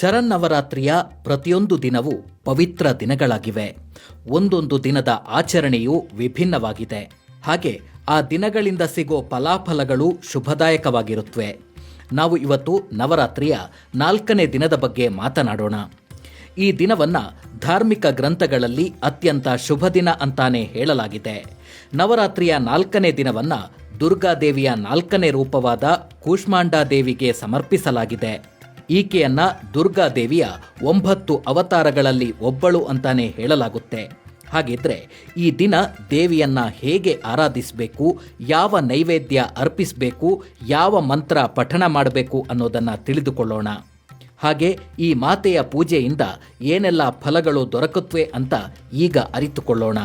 ಶರನ್ನವರಾತ್ರಿಯ ಪ್ರತಿಯೊಂದು ದಿನವೂ ಪವಿತ್ರ ದಿನಗಳಾಗಿವೆ. ಒಂದೊಂದು ದಿನದ ಆಚರಣೆಯು ವಿಭಿನ್ನವಾಗಿದೆ. ಹಾಗೆ ಆ ದಿನಗಳಿಂದ ಸಿಗೋ ಫಲಾಫಲಗಳು ಶುಭದಾಯಕವಾಗಿರುತ್ತವೆ ನಾವು ಇವತ್ತು ನವರಾತ್ರಿಯ ನಾಲ್ಕನೇ ದಿನದ ಬಗ್ಗೆ ಮಾತನಾಡೋಣ. ಈ ದಿನವನ್ನು ಧಾರ್ಮಿಕ ಗ್ರಂಥಗಳಲ್ಲಿ ಅತ್ಯಂತ ಶುಭ ದಿನ ಅಂತಾನೆ ಹೇಳಲಾಗಿದೆ. ನವರಾತ್ರಿಯ ನಾಲ್ಕನೇ ದಿನವನ್ನು ದುರ್ಗಾದೇವಿಯ ನಾಲ್ಕನೇ ರೂಪವಾದ ಕೂಷ್ಮಾಂಡಾದೇವಿಗೆ ಸಮರ್ಪಿಸಲಾಗಿದೆ. ಈಕೆಯನ್ನ ದುರ್ಗಾದೇವಿಯ ಒಂಬತ್ತು ಅವತಾರಗಳಲ್ಲಿ ಒಬ್ಬಳು ಅಂತಾನೆ ಹೇಳಲಾಗುತ್ತೆ. ಹಾಗಿದ್ರೆ ಈ ದಿನ ದೇವಿಯನ್ನ ಹೇಗೆ ಆರಾಧಿಸಬೇಕು, ಯಾವ ನೈವೇದ್ಯ ಅರ್ಪಿಸಬೇಕು, ಯಾವ ಮಂತ್ರ ಪಠಣ ಮಾಡಬೇಕು ಅನ್ನೋದನ್ನ ತಿಳಿದುಕೊಳ್ಳೋಣ. ಹಾಗೆ ಈ ಮಾತೆಯ ಪೂಜೆಯಿಂದ ಏನೆಲ್ಲ ಫಲಗಳು ದೊರಕುತ್ತವೆ ಅಂತ ಈಗ ಅರಿತುಕೊಳ್ಳೋಣ.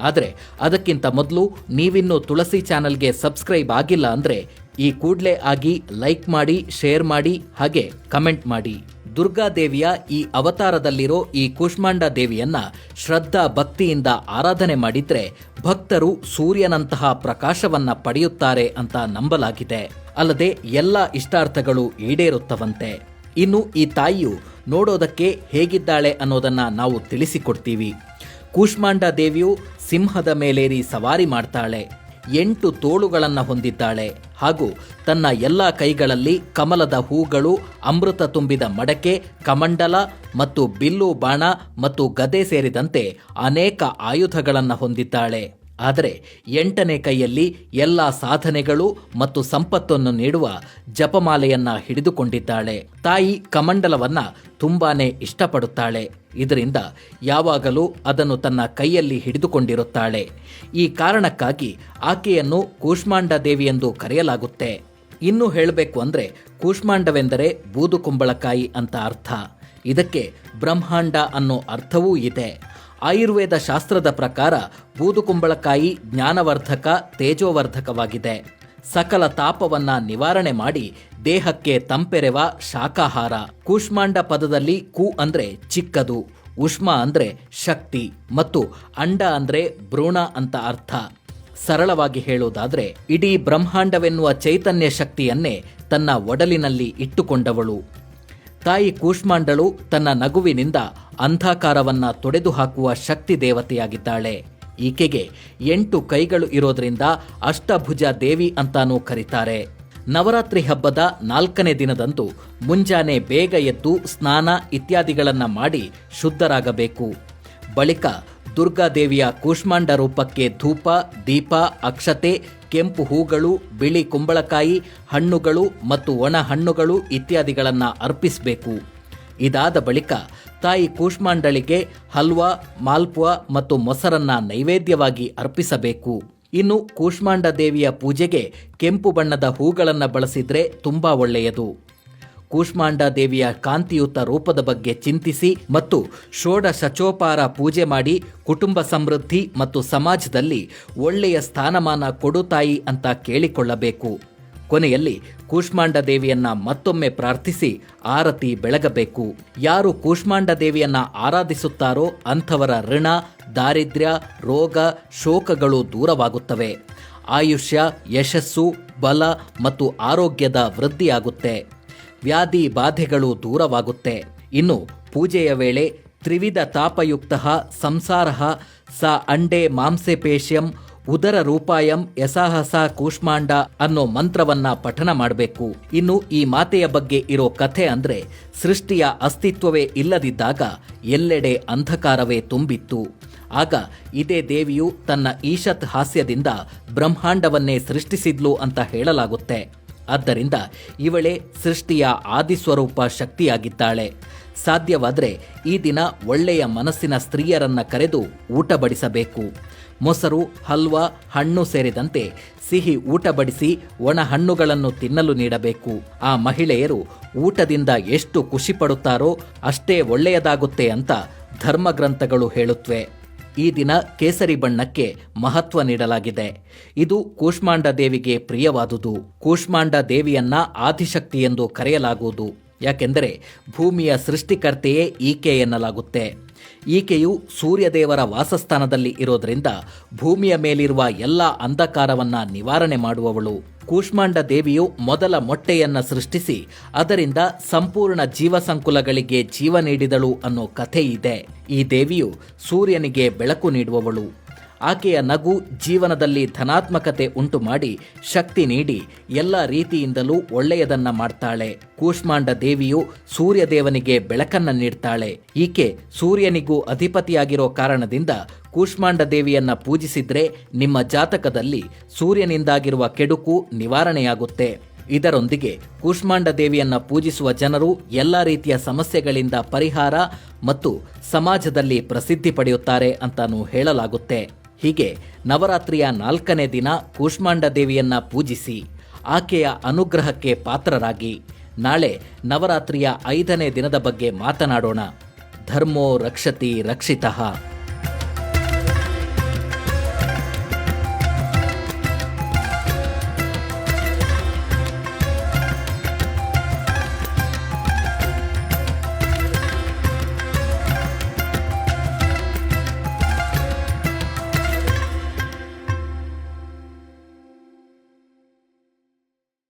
ಆದರೆ ಅದಕ್ಕಿಂತ ಮೊದಲು ನೀವಿನ್ನೂ ತುಳಸಿ ಚಾನಲ್ಗೆ ಸಬ್ಸ್ಕ್ರೈಬ್ ಆಗಿಲ್ಲ ಅಂದರೆ ಈ ಕೂಡಲೇ ಆಗಿ ಲೈಕ್ ಮಾಡಿ, ಶೇರ್ ಮಾಡಿ, ಹಾಗೆ ಕಮೆಂಟ್ ಮಾಡಿ. ದುರ್ಗಾದೇವಿಯ ಈ ಅವತಾರದಲ್ಲಿರೋ ಈ ಕೂಷ್ಮಾಂಡ ದೇವಿಯನ್ನ ಶ್ರದ್ಧಾ ಭಕ್ತಿಯಿಂದ ಆರಾಧನೆ ಮಾಡಿದ್ರೆ ಭಕ್ತರು ಸೂರ್ಯನಂತಹ ಪ್ರಕಾಶವನ್ನ ಪಡೆಯುತ್ತಾರೆ ಅಂತ ನಂಬಲಾಗಿದೆ. ಅಲ್ಲದೆ ಎಲ್ಲ ಇಷ್ಟಾರ್ಥಗಳು ಈಡೇರುತ್ತವಂತೆ. ಇನ್ನು ಈ ತಾಯಿಯು ನೋಡೋದಕ್ಕೆ ಹೇಗಿದ್ದಾಳೆ ಅನ್ನೋದನ್ನ ನಾವು ತಿಳಿಸಿಕೊಡ್ತೀವಿ. ಕೂಷ್ಮಾಂಡ ದೇವಿಯು ಸಿಂಹದ ಮೇಲೇರಿ ಸವಾರಿ ಮಾಡ್ತಾಳೆ. ಎಂಟು ತೋಳುಗಳನ್ನು ಹೊಂದಿದ್ದಾಳೆ. ಹಾಗೂ ತನ್ನ ಎಲ್ಲ ಕೈಗಳಲ್ಲಿ ಕಮಲದ ಹೂಗಳು, ಅಮೃತ ತುಂಬಿದ ಮಡಕೆ, ಕಮಂಡಲ ಮತ್ತು ಬಿಲ್ಲು ಬಾಣ ಮತ್ತು ಗದೆ ಸೇರಿದಂತೆ ಅನೇಕ ಆಯುಧಗಳನ್ನು ಹೊಂದಿದ್ದಾಳೆ. ಆದರೆ ಎಂಟನೇ ಕೈಯಲ್ಲಿ ಎಲ್ಲ ಸಾಧನೆಗಳು ಮತ್ತು ಸಂಪತ್ತನ್ನು ನೀಡುವ ಜಪಮಾಲೆಯನ್ನ ಹಿಡಿದುಕೊಂಡಿದ್ದಾಳೆ. ತಾಯಿ ಕಮಂಡಲವನ್ನ ತುಂಬಾನೇ ಇಷ್ಟಪಡುತ್ತಾಳೆ. ಇದರಿಂದ ಯಾವಾಗಲೂ ಅದನ್ನು ತನ್ನ ಕೈಯಲ್ಲಿ ಹಿಡಿದುಕೊಂಡಿರುತ್ತಾಳೆ. ಈ ಕಾರಣಕ್ಕಾಗಿ ಆಕೆಯನ್ನು ಕೂಷ್ಮಾಂಡ ದೇವಿ ಎಂದು ಕರೆಯಲಾಗುತ್ತೆ. ಇನ್ನು ಹೇಳಬೇಕು ಅಂದರೆ ಕೂಷ್ಮಾಂಡವೆಂದರೆ ಬೂದು ಕುಂಬಳಕಾಯಿ ಅಂತ ಅರ್ಥ. ಇದಕ್ಕೆ ಬ್ರಹ್ಮಾಂಡ ಅನ್ನೋ ಅರ್ಥವೂ ಇದೆ. ಆಯುರ್ವೇದ ಶಾಸ್ತ್ರದ ಪ್ರಕಾರ ಬೂದುಕುಂಬಳಕಾಯಿ ಜ್ಞಾನವರ್ಧಕ, ತೇಜೋವರ್ಧಕವಾಗಿದೆ. ಸಕಲ ತಾಪವನ್ನ ನಿವಾರಣೆ ಮಾಡಿ ದೇಹಕ್ಕೆ ತಂಪೆರೆವ ಶಾಖಾಹಾರ. ಕೂಷ್ಮಾಂಡ ಪದದಲ್ಲಿ ಕು ಅಂದ್ರೆ ಚಿಕ್ಕದು, ಉಷ್ಮ ಅಂದ್ರೆ ಶಕ್ತಿ ಮತ್ತು ಅಂಡ ಅಂದ್ರೆ ಭ್ರೂಣ ಅಂತ ಅರ್ಥ. ಸರಳವಾಗಿ ಹೇಳುವುದಾದ್ರೆ ಇಡೀ ಬ್ರಹ್ಮಾಂಡವೆನ್ನುವ ಚೈತನ್ಯ ಶಕ್ತಿಯನ್ನೇ ತನ್ನ ಒಡಲಿನಲ್ಲಿ ಇಟ್ಟುಕೊಂಡವಳು. ತಾಯಿ ಕೂಷ್ಮಾಂಡಳು ತನ್ನ ನಗುವಿನಿಂದ ಅಂಧಕಾರವನ್ನ ತೊಡೆದು ಹಾಕುವ ಶಕ್ತಿ ದೇವತೆಯಾಗಿದ್ದಾಳೆ. ಈಕೆಗೆ ಎಂಟು ಕೈಗಳು ಇರೋದ್ರಿಂದ ಅಷ್ಟಭುಜ ದೇವಿ ಅಂತಾನೂ ಕರೀತಾರೆ. ನವರಾತ್ರಿ ಹಬ್ಬದ ನಾಲ್ಕನೇ ದಿನದಂದು ಮುಂಜಾನೆ ಬೇಗ ಎದ್ದು ಸ್ನಾನ ಇತ್ಯಾದಿಗಳನ್ನು ಮಾಡಿ ಶುದ್ಧರಾಗಬೇಕು. ಬಳಿಕ ದುರ್ಗಾದೇವಿಯ ಕೂಷ್ಮಾಂಡ ರೂಪಕ್ಕೆ ಧೂಪ, ದೀಪ, ಅಕ್ಷತೆ, ಕೆಂಪು ಹೂಗಳು, ಬಿಳಿ ಕುಂಬಳಕಾಯಿ, ಹಣ್ಣುಗಳು ಮತ್ತು ಒಣ ಹಣ್ಣುಗಳು ಇತ್ಯಾದಿಗಳನ್ನು ಅರ್ಪಿಸಬೇಕು. ಇದಾದ ಬಳಿಕ ತಾಯಿ ಕೂಷ್ಮಾಂಡಳಿಗೆ ಹಲ್ವಾ, ಮಾಲ್ಪುವ ಮತ್ತು ಮೊಸರನ್ನ ನೈವೇದ್ಯವಾಗಿ ಅರ್ಪಿಸಬೇಕು. ಇನ್ನು ಕೂಷ್ಮಾಂಡ ದೇವಿಯ ಪೂಜೆಗೆ ಕೆಂಪು ಬಣ್ಣದ ಹೂಗಳನ್ನು ಬಳಸಿದ್ರೆ ತುಂಬಾ ಒಳ್ಳೆಯದು. ಕೂಷ್ಮಾಂಡ ದೇವಿಯ ಕಾಂತಿಯುತ ರೂಪದ ಬಗ್ಗೆ ಚಿಂತಿಸಿ ಮತ್ತು ಷೋಡಶಚೋಪಾರ ಪೂಜೆ ಮಾಡಿ ಕುಟುಂಬ ಸಮೃದ್ಧಿ ಮತ್ತು ಸಮಾಜದಲ್ಲಿ ಒಳ್ಳೆಯ ಸ್ಥಾನಮಾನ ಕೊಡುತಾಯಿ ಅಂತ ಕೇಳಿಕೊಳ್ಳಬೇಕು. ಕೊನೆಯಲ್ಲಿ ಕೂಷ್ಮಾಂಡ ದೇವಿಯನ್ನ ಮತ್ತೊಮ್ಮೆ ಪ್ರಾರ್ಥಿಸಿ ಆರತಿ ಬೆಳಗಬೇಕು. ಯಾರು ಕೂಷ್ಮಾಂಡ ದೇವಿಯನ್ನ ಆರಾಧಿಸುತ್ತಾರೋ ಅಂಥವರ ಋಣ, ದಾರಿದ್ರ್ಯ, ರೋಗ, ಶೋಕಗಳು ದೂರವಾಗುತ್ತವೆ. ಆಯುಷ್ಯ, ಯಶಸ್ಸು, ಬಲ ಮತ್ತು ಆರೋಗ್ಯದ ವೃದ್ಧಿಯಾಗುತ್ತೆ. ವ್ಯಾಧಿ ಬಾಧೆಗಳು ದೂರವಾಗುತ್ತೆ. ಇನ್ನು ಪೂಜೆಯ ವೇಳೆ ತ್ರಿವಿಧ ತಾಪಯುಕ್ತ ಸಂಸಾರ ಸ ಅಂಡೆ ಮಾಂಸೆ ಪೇಶ್ಯಂ ಉದರ ರೂಪಾಯಂ ಯಸಾಹಸ ಕೂಷ್ಮಾಂಡ ಅನ್ನೋ ಮಂತ್ರವನ್ನ ಪಠನ ಮಾಡಬೇಕು. ಇನ್ನು ಈ ಮಾತೆಯ ಬಗ್ಗೆ ಇರೋ ಕಥೆ ಅಂದ್ರೆ ಸೃಷ್ಟಿಯ ಅಸ್ತಿತ್ವವೇ ಇಲ್ಲದಿದ್ದಾಗ ಎಲ್ಲೆಡೆ ಅಂಧಕಾರವೇ ತುಂಬಿತ್ತು. ಆಗ ಇದೇ ದೇವಿಯು ತನ್ನ ಈಶತ್ ಹಾಸ್ಯದಿಂದ ಬ್ರಹ್ಮಾಂಡವನ್ನೇ ಸೃಷ್ಟಿಸಿದ್ಲು ಅಂತ ಹೇಳಲಾಗುತ್ತೆ. ಆದ್ದರಿಂದ ಇವಳೇ ಸೃಷ್ಟಿಯ ಆದಿಸ್ವರೂಪ ಶಕ್ತಿಯಾಗಿದ್ದಾಳೆ. ಸಾಧ್ಯವಾದರೆ ಈ ದಿನ ಒಳ್ಳೆಯ ಮನಸ್ಸಿನ ಸ್ತ್ರೀಯರನ್ನ ಕರೆದು ಊಟ ಬಡಿಸಬೇಕು ಮೊಸರು, ಹಲ್ವಾ, ಹಣ್ಣು ಸೇರಿದಂತೆ ಸಿಹಿ ಊಟ ಬಡಿಸಿ ಒಣ ಹಣ್ಣುಗಳನ್ನು ತಿನ್ನಲು ನೀಡಬೇಕು. ಆ ಮಹಿಳೆಯರು ಊಟದಿಂದ ಎಷ್ಟು ಖುಷಿ ಪಡುತ್ತಾರೋ ಅಷ್ಟೇ ಒಳ್ಳೆಯದಾಗುತ್ತೆ ಅಂತ ಧರ್ಮಗ್ರಂಥಗಳು ಹೇಳುತ್ತವೆ ಈ ದಿನ ಕೇಸರಿ ಬಣ್ಣಕ್ಕೆ ಮಹತ್ವ ನೀಡಲಾಗಿದೆ. ಇದು ಕೂಷ್ಮಾಂಡ ದೇವಿಗೆ ಪ್ರಿಯವಾದುದು. ಕೂಷ್ಮಾಂಡ ದೇವಿಯನ್ನ ಆದಿಶಕ್ತಿ ಎಂದು ಕರೆಯಲಾಗುವುದು. ಯಾಕೆಂದರೆ ಭೂಮಿಯ ಸೃಷ್ಟಿಕರ್ತೆಯೇ ಈಕೆ ಎನ್ನಲಾಗುತ್ತೆ. ಈಕೆಯು ಸೂರ್ಯದೇವರ ವಾಸಸ್ಥಾನದಲ್ಲಿ ಇರೋದರಿಂದ ಭೂಮಿಯ ಮೇಲಿರುವ ಎಲ್ಲ ಅಂಧಕಾರವನ್ನು ನಿವಾರಣೆ ಮಾಡುವವಳು. ಕೂಷ್ಮಾಂಡ ದೇವಿಯು ಮೊದಲ ಮೊಟ್ಟೆಯನ್ನು ಸೃಷ್ಟಿಸಿ ಅದರಿಂದ ಸಂಪೂರ್ಣ ಜೀವಸಂಕುಲಗಳಿಗೆ ಜೀವ ನೀಡಿದಳು ಅನ್ನೋ ಕಥೆ ಇದೆ ಈ ದೇವಿಯು ಸೂರ್ಯನಿಗೆ ಬೆಳಕು ನೀಡುವವಳು. ಆಕೆಯ ನಗು ಜೀವನದಲ್ಲಿ ಧನಾತ್ಮಕತೆ ಉಂಟು ಮಾಡಿ ಶಕ್ತಿ ನೀಡಿ ಎಲ್ಲ ರೀತಿಯಿಂದಲೂ ಒಳ್ಳೆಯದನ್ನ ಮಾಡ್ತಾಳೆ. ಕೂಷ್ಮಾಂಡ ದೇವಿಯು ಸೂರ್ಯದೇವನಿಗೆ ಬೆಳಕನ್ನ ನೀಡ್ತಾಳೆ. ಈಕೆ ಸೂರ್ಯನಿಗೂ ಅಧಿಪತಿಯಾಗಿರೋ ಕಾರಣದಿಂದ ಕೂಷ್ಮಾಂಡ ದೇವಿಯನ್ನ ಪೂಜಿಸಿದ್ರೆ ನಿಮ್ಮ ಜಾತಕದಲ್ಲಿ ಸೂರ್ಯನಿಂದಾಗಿರುವ ಕೆಡುಕು ನಿವಾರಣೆಯಾಗುತ್ತೆ. ಇದರೊಂದಿಗೆ ಕೂಷ್ಮಾಂಡ ದೇವಿಯನ್ನ ಪೂಜಿಸುವ ಜನರು ಎಲ್ಲ ರೀತಿಯ ಸಮಸ್ಯೆಗಳಿಂದ ಪರಿಹಾರ ಮತ್ತು ಸಮಾಜದಲ್ಲಿ ಪ್ರಸಿದ್ಧಿ ಪಡೆಯುತ್ತಾರೆ ಅಂತಾನೂ ಹೇಳಲಾಗುತ್ತೆ. ಹೀಗೆ ನವರಾತ್ರಿಯ ನಾಲ್ಕನೇ ದಿನ ಕೂಷ್ಮಾಂಡ ದೇವಿಯನ್ನ ಪೂಜಿಸಿ ಆಕೆಯ ಅನುಗ್ರಹಕ್ಕೆ ಪಾತ್ರರಾಗಿ ನಾಳೆ ನವರಾತ್ರಿಯ ಐದನೇ ದಿನದ ಬಗ್ಗೆ ಮಾತನಾಡೋಣ. ಧರ್ಮೋ ರಕ್ಷತಿ ರಕ್ಷಿತಃ.